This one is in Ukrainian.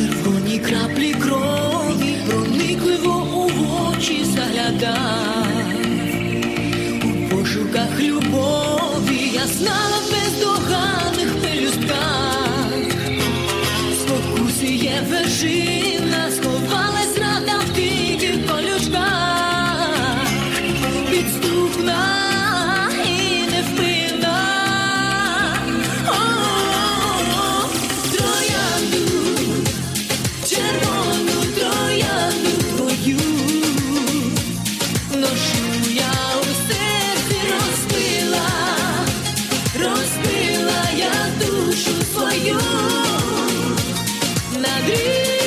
червоні краплі крові, проникливо у очі заглядав у пошуках любові, я знала в бездоганих пелюстках, спокусі є вершина, сховалась рада в тих колючках, підступна. You.